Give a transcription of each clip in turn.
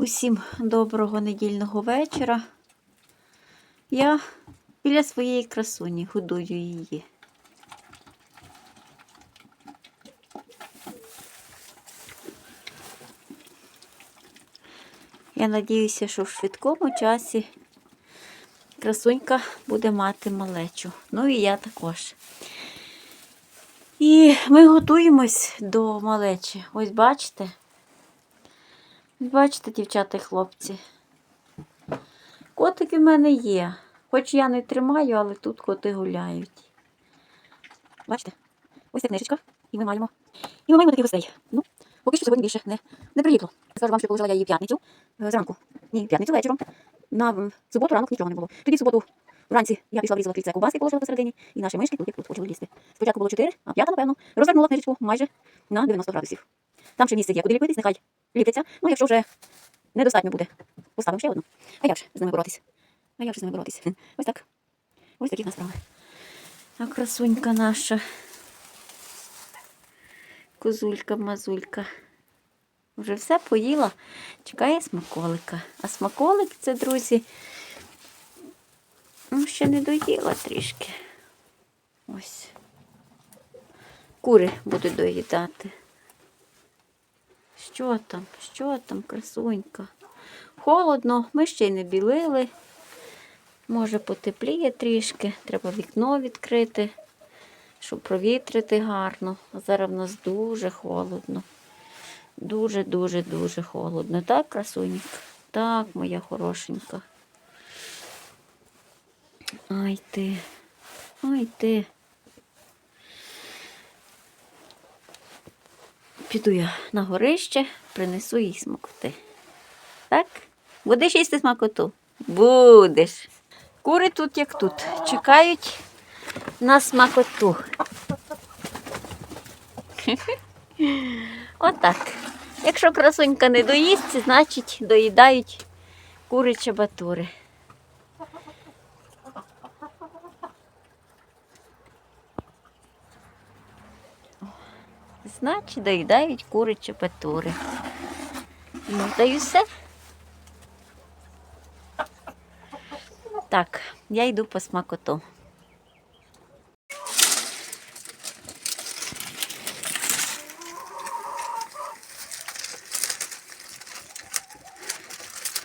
Усім доброго недільного вечора. Я біля своєї красуні годую її. Я надіюся, що в швидкому часі красунька буде мати малечу. Ну і я також. І ми готуємось до малечі. Ось бачите? Бачите, дівчата і хлопці. Котики в мене є. Хоч я не тримаю, але тут коти гуляють. Бачите? Ось ця книжечка. І ми маємо. І ми маємо таких гостей. Ну, поки що сьогодні більше не, не приліпло. Скажу вам, що положила я її п'ятницю е, зранку. Ні, п'ятницю вечором. На суботу ранок нічого не було. Тоді в суботу вранці я пішла врізала кільце ковбаски, положила посередині, і наші мишки тут як тут почали лізти. Спочатку було 4, а п'ята, напевно, розвернула книжечку майже на 90 градусів. Там ще місце є, куди ліпитись, нехай ліпиться. Ну, якщо вже недостатньо буде, поставимо ще одну. А як же з ними боротись? А як же з ними боротись? Ось так. Ось такі в нас справи. А красунька наша. Козулька, мазулька. Вже все поїла. Чекає смаколика. А смаколик це, друзі, ну, ще не доїла трішки. Ось. Кури будуть доїдати. Що там? Що там, красунька? Холодно, ми ще й не білили. Може, потепліє трішки, треба вікно відкрити, щоб провітрити гарно. А зараз в нас дуже холодно. Дуже-дуже дуже холодно. Так, красунька? Так, моя хорошенька. Ай ти. Ай ти. Піду я на горище, принесу їй смакоти. Так? Будеш їсти смакоту? Будеш. Кури тут як тут. Чекають на смакоту. Отак. Якщо красунька не доїсть, значить доїдають кури чебатури. Значить, доїдають кури чебатури. Ну, й все. Так, я йду по смакоту.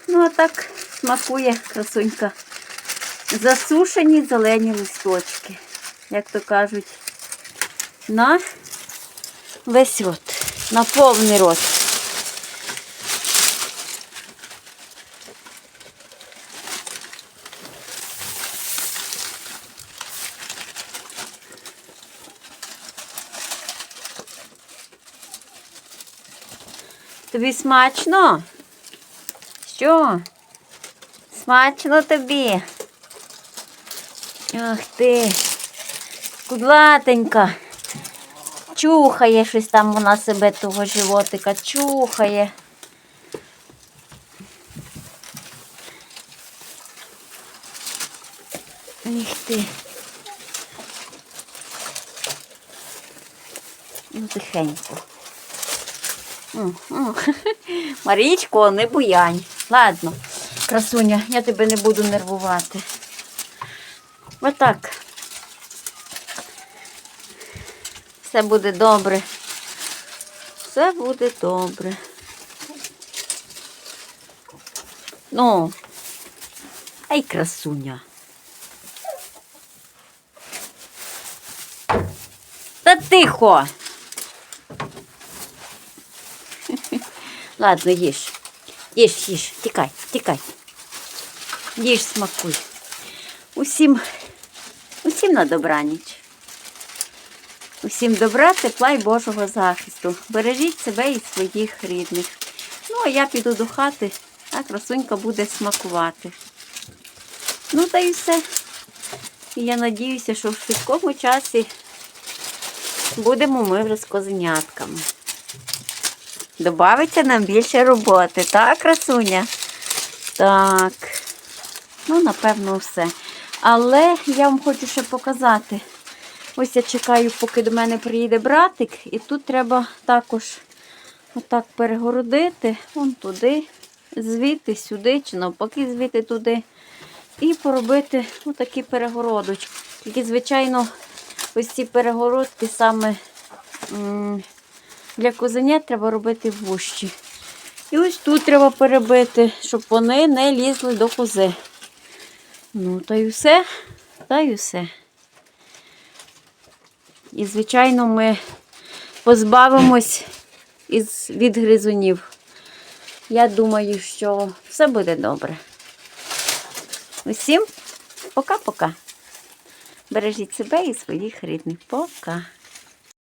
Ну, а так смакує красунька. Засушені зелені листочки, як то кажуть, на весь рот, на повний рот. Тобі смачно? Що? Смачно тобі? Ах ти, кудлатенька. Чухає щось там вона себе того животика, чухає. Іх ти. Ну, тихенько. Марічко, не буянь. Ладно, красуня, я тебе не буду нервувати. Отак. Все буде добре. Все буде добре. Ну, ай красуня. Та тихо. Ладно, їж. Їж, їж, тікай, тікай. Їж, смакуй. Усім, усім на добраніч. Усім добра, тепла і Божого захисту. Бережіть себе і своїх рідних. Ну, а я піду до хати, а красунька буде смакувати. Ну, та й все. І я надіюся, що в швидкому часі будемо ми вже з козенятками. Добавиться нам більше роботи, так, красуня? Так. Ну, напевно, все. Але я вам хочу ще показати. Ось я чекаю, поки до мене приїде братик, і тут треба також отак перегородити, вон туди, звідти сюди, чи навпаки, звідти туди. І поробити отакі перегородочки. Тільки, звичайно, ось ці перегородки саме для козенят треба робити вущі. І ось тут треба перебити, щоб вони не лізли до кози. Ну, та й все, та й все. І, звичайно, ми позбавимось від гризунів. Я думаю, що все буде добре. Усім пока-пока. Бережіть себе і своїх рідних. Пока.